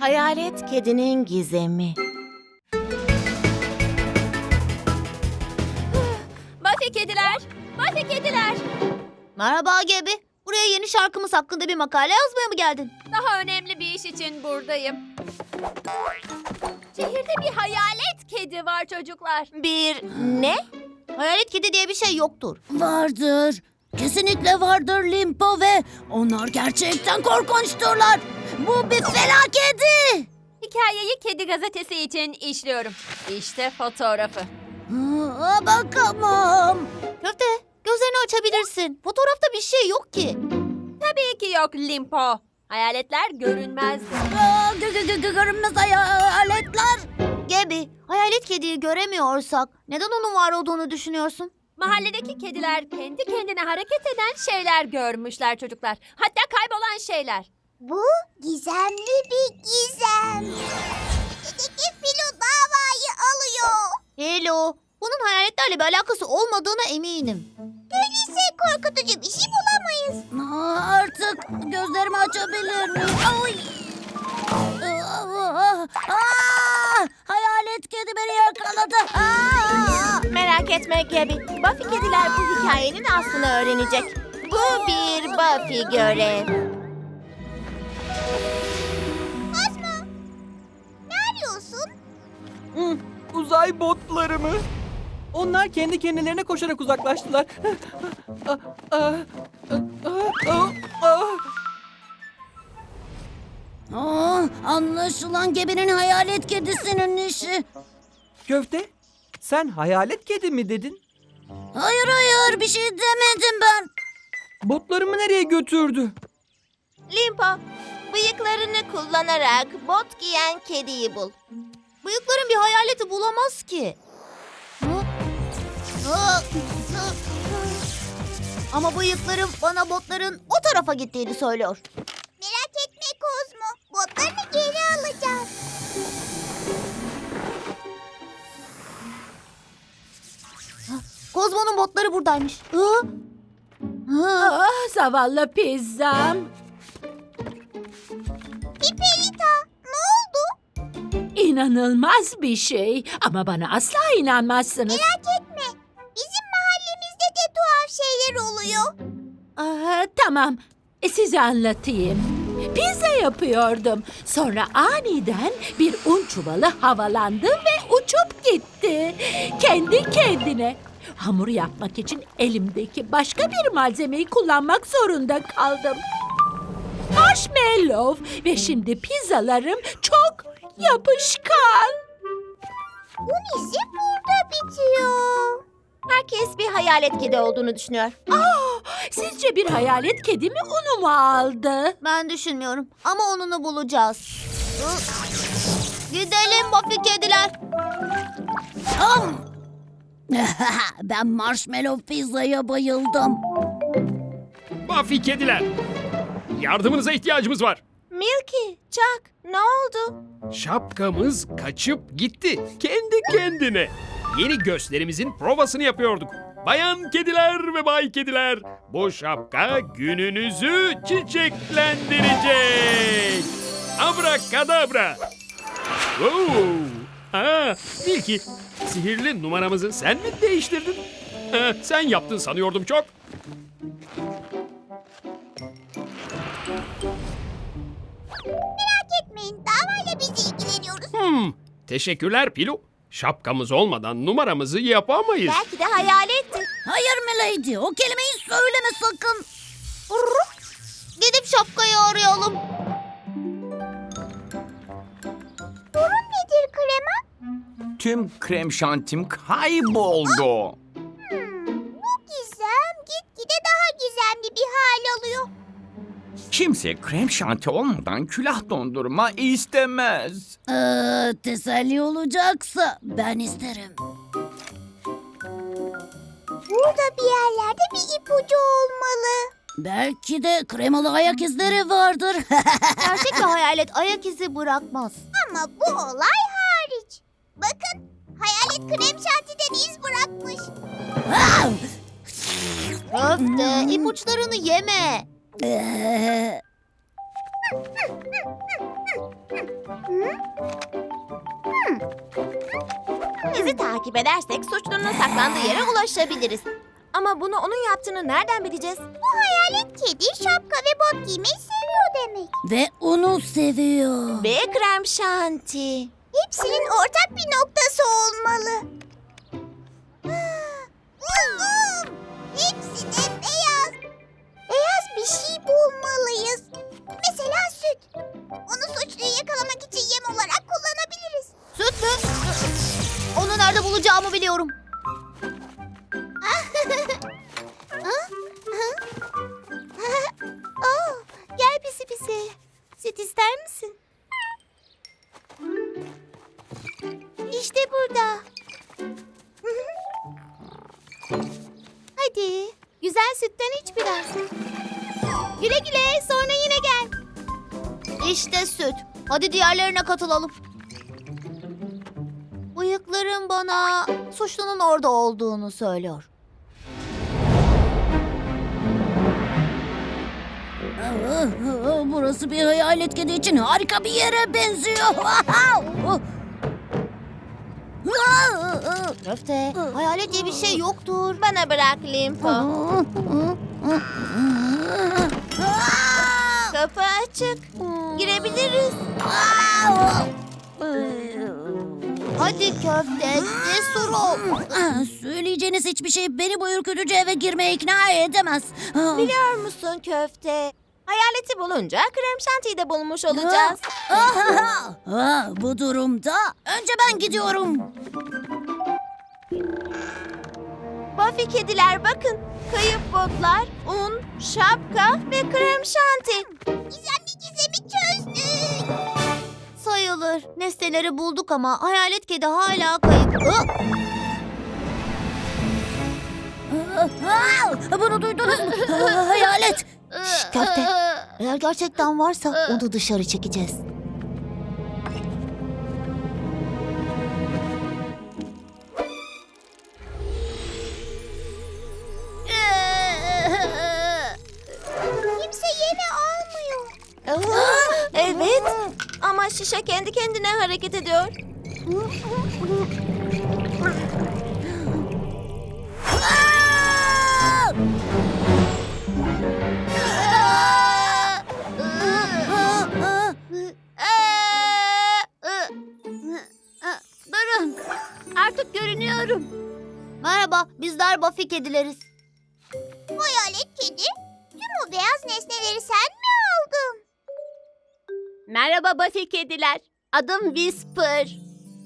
Hayalet kedinin gizemi. Buffy kediler, Buffy kediler. Merhaba Gebi. Buraya yeni şarkımız hakkında bir makale yazmaya mı geldin? Daha önemli bir iş için buradayım. Şehirde bir hayalet kedi var çocuklar. Bir ne? Hayalet kedi diye bir şey yoktur. Vardır. Kesinlikle vardır Limpo ve onlar gerçekten korkunçturlar. Bu bir felaketi. Hikayeyi Kedi Gazetesi için işliyorum. İşte fotoğrafı. Aa, bakamam. Köfte gözlerini açabilirsin. Fotoğrafta bir şey yok ki. Tabii ki yok Limpo. Hayaletler görünmezdi. Aa, gö- gö- gö- görünmez hayaletler. Gebi hayalet kediyi göremiyorsak neden onun var olduğunu düşünüyorsun? Mahalledeki kediler kendi kendine hareket eden şeyler görmüşler çocuklar. Hatta kaybolan şeyler. Bu gizemli bir gizem. Dedektif Filo davayı alıyor. Hello. Bunun hayaletlerle bir alakası olmadığına eminim. Öyleyse korkutucu bir şey bulamayız. Artık gözlerimi açabilir miyim? Ay! Aa, aa, hayalet kedi beni yakaladı. Aa! Merak etme Gabi. Buffy kediler bu hikayenin aslını öğrenecek. Bu bir Buffy görev. Asma, ne arıyorsun? Uzay botları mı? Onlar kendi kendilerine koşarak uzaklaştılar. Ah, ah, ah, ah, ah. Aa, anlaşılan gebinin hayalet kedisinin işi. Köfte, sen hayalet kedi mi dedin? Hayır hayır bir şey demedim ben. Botlarımı nereye götürdü? Limpo, bıyıklarını kullanarak bot giyen kediyi bul. Bıyıkların bir hayaleti bulamaz ki. Ama bıyıklarım bana botların o tarafa gittiğini söylüyor. Merak etme Kozmo. Botlarını geri alacağız. Kozmo'nun botları buradaymış. Hı? Hı? Ah zavallı pizzam. İnanılmaz bir şey ama bana asla inanmazsınız. etme. Bizim mahallemizde de tuhaf şeyler oluyor. Ah, tamam e, size anlatayım. Pizza yapıyordum. Sonra aniden bir un çuvalı havalandı ve uçup gitti. Kendi kendine. Hamur yapmak için elimdeki başka bir malzemeyi kullanmak zorunda kaldım. Marshmallow ve şimdi pizzalarım çok yapışkan. Un izi burada bitiyor. Herkes bir hayalet kedi olduğunu düşünüyor. Sizce bir hayalet kedi mi unumu aldı? Ben düşünmüyorum ama onunu bulacağız. Gidelim Buffy kediler. ben marshmallow pizzaya bayıldım. Buffy kediler. Yardımınıza ihtiyacımız var. Milky, Chuck, ne oldu? Şapkamız kaçıp gitti. Kendi kendine. Yeni gösterimizin provasını yapıyorduk. Bayan kediler ve bay kediler. Bu şapka gününüzü çiçeklendirecek. Abrakadabra. Wow. Ha, Milky, sihirli numaramızı sen mi değiştirdin? Ha, sen yaptın sanıyordum çok. Hmm, teşekkürler Pilu. Şapkamız olmadan numaramızı yapamayız. Belki de hayaletti. Hayır Milady o kelimeyi söyleme sakın. Gidip şapkayı arayalım. Sorun nedir krema? Tüm krem şantim kayboldu. Kimse krem şanti olmadan külah dondurma istemez. Ee, teselli olacaksa ben isterim. Burada bir yerlerde bir ipucu olmalı. Belki de kremalı ayak izleri vardır. Gerçek bir hayalet ayak izi bırakmaz. Ama bu olay hariç. Bakın hayalet krem şantiden iz bırakmış. Köfte ipuçlarını yeme. Ee, Bizi takip edersek suçlunun saklandığı yere ulaşabiliriz. Ama bunu onun yaptığını nereden bileceğiz? Bu hayalet kedi şapka ve bot giymeyi seviyor demek. Ve onu seviyor. Ve krem şanti. Hepsinin ortak bir noktası Güle güle, sonra yine gel. İşte süt. Hadi diğerlerine katılalım. Bıyıklarım bana suçlunun orada olduğunu söylüyor. Burası bir hayalet kedi için harika bir yere benziyor. Köfte, hayalet diye bir şey yoktur. Bana bırak Limpo. Kapı açık. Girebiliriz. Hadi köfte, cesur ol. Söyleyeceğiniz hiçbir şey beni bu ürkütücü eve girmeye ikna edemez. Biliyor musun köfte? Hayaleti bulunca krem şantiyi de bulmuş olacağız. Ha, bu durumda önce ben gidiyorum. Buffy kediler bakın. Kayıp botlar, un, şapka ve krem şanti. Gizemli gizemi çözdük. Sayılır. Nesneleri bulduk ama hayalet kedi hala kayıp. Bunu duydunuz mu? Hayalet. Şş, köfte. Eğer gerçekten varsa onu dışarı çekeceğiz. Evet ama şişe kendi kendine hareket ediyor. Durun. Artık görünüyorum. Merhaba, bizler Buffy kedileriz. Hayalet kedi. Tüm o beyaz nesneleri sen? Merhaba Buffy kediler. Adım Whisper.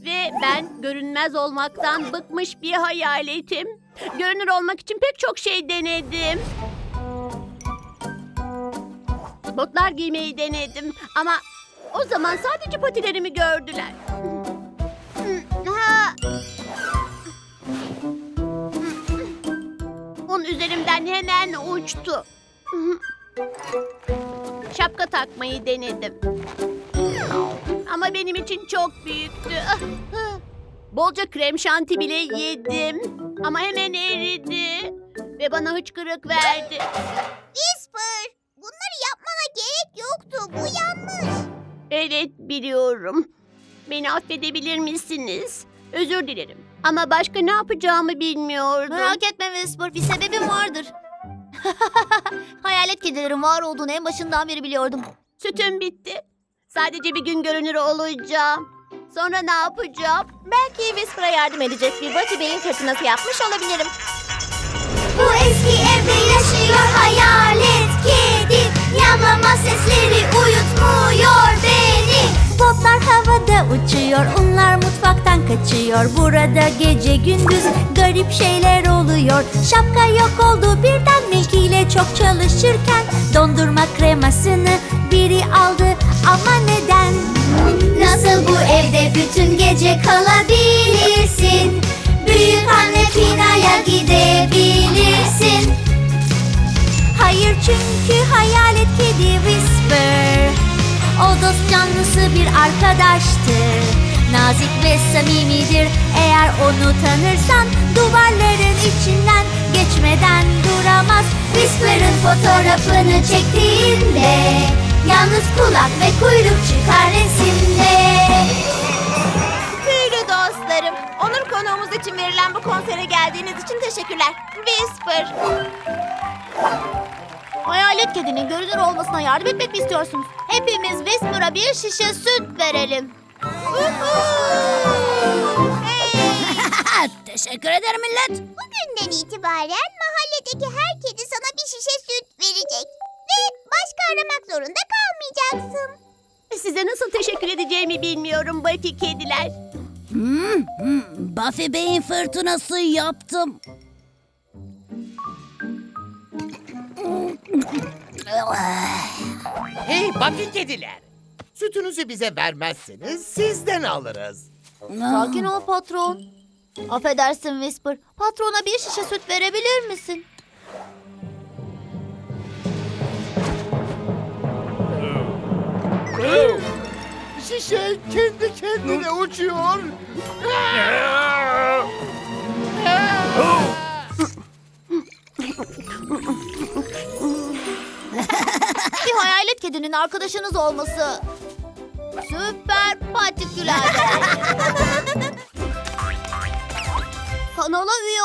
Ve ben görünmez olmaktan bıkmış bir hayaletim. Görünür olmak için pek çok şey denedim. Botlar giymeyi denedim ama o zaman sadece patilerimi gördüler. Un üzerimden hemen uçtu. Şapka takmayı denedim. Ama benim için çok büyüktü. Bolca krem şanti bile yedim. Ama hemen eridi. Ve bana hıçkırık verdi. Whisper. Bunları yapmana gerek yoktu. Bu yanlış. Evet biliyorum. Beni affedebilir misiniz? Özür dilerim. Ama başka ne yapacağımı bilmiyordum. Merak etme Whisper, bir sebebim vardır. hayalet kedilerin var olduğunu en başından beri biliyordum. Sütüm bitti. Sadece bir gün görünür olacağım. Sonra ne yapacağım? Belki Whisper'a yardım edecek bir Buffy Bey'in fırtınası yapmış olabilirim. Bu eski evde yaşıyor hayalet kedi. Yavlama sesleri uyutmuyor kaçıyor. Burada gece gündüz garip şeyler oluyor. Şapka yok oldu birden Milky ile çok çalışırken dondurma kremasını biri aldı ama neden? Nasıl bu evde bütün gece kalabilirsin? Büyük anne Pina'ya gidebilirsin. Hayır çünkü hayalet kedi Whisper O dost canlısı bir arkadaştır Nazik ve samimidir Eğer onu tanırsan duvarların içinden geçmeden duramaz Whisper'ın fotoğrafını çektiğinde Yalnız kulak ve kuyruk çıkar resimde Tüylü dostlarım. Onur konuğumuz için verilen bu konsere geldiğiniz için teşekkürler. Whisper. Hayalet kedinin görünür olmasına yardım etmek mi istiyorsunuz? Hepimiz Whisper'a bir şişe süt verelim. Teşekkür ederim millet. Bugünden itibaren mahalledeki her kedi sana bir şişe süt verecek. Ve başka aramak zorunda kalmayacaksın. Size nasıl teşekkür edeceğimi bilmiyorum Buffy kediler. Buffy Bey'in fırtınası yaptım. Hey Buffy kediler. Sütünüzü bize vermezseniz sizden alırız. Sakin ol patron. Affedersin Whisper. Patrona bir şişe süt verebilir misin? Şişe kendi kendine uçuyor. Bir hayalet kedinin arkadaşınız olması süper patiküler. Kanala üye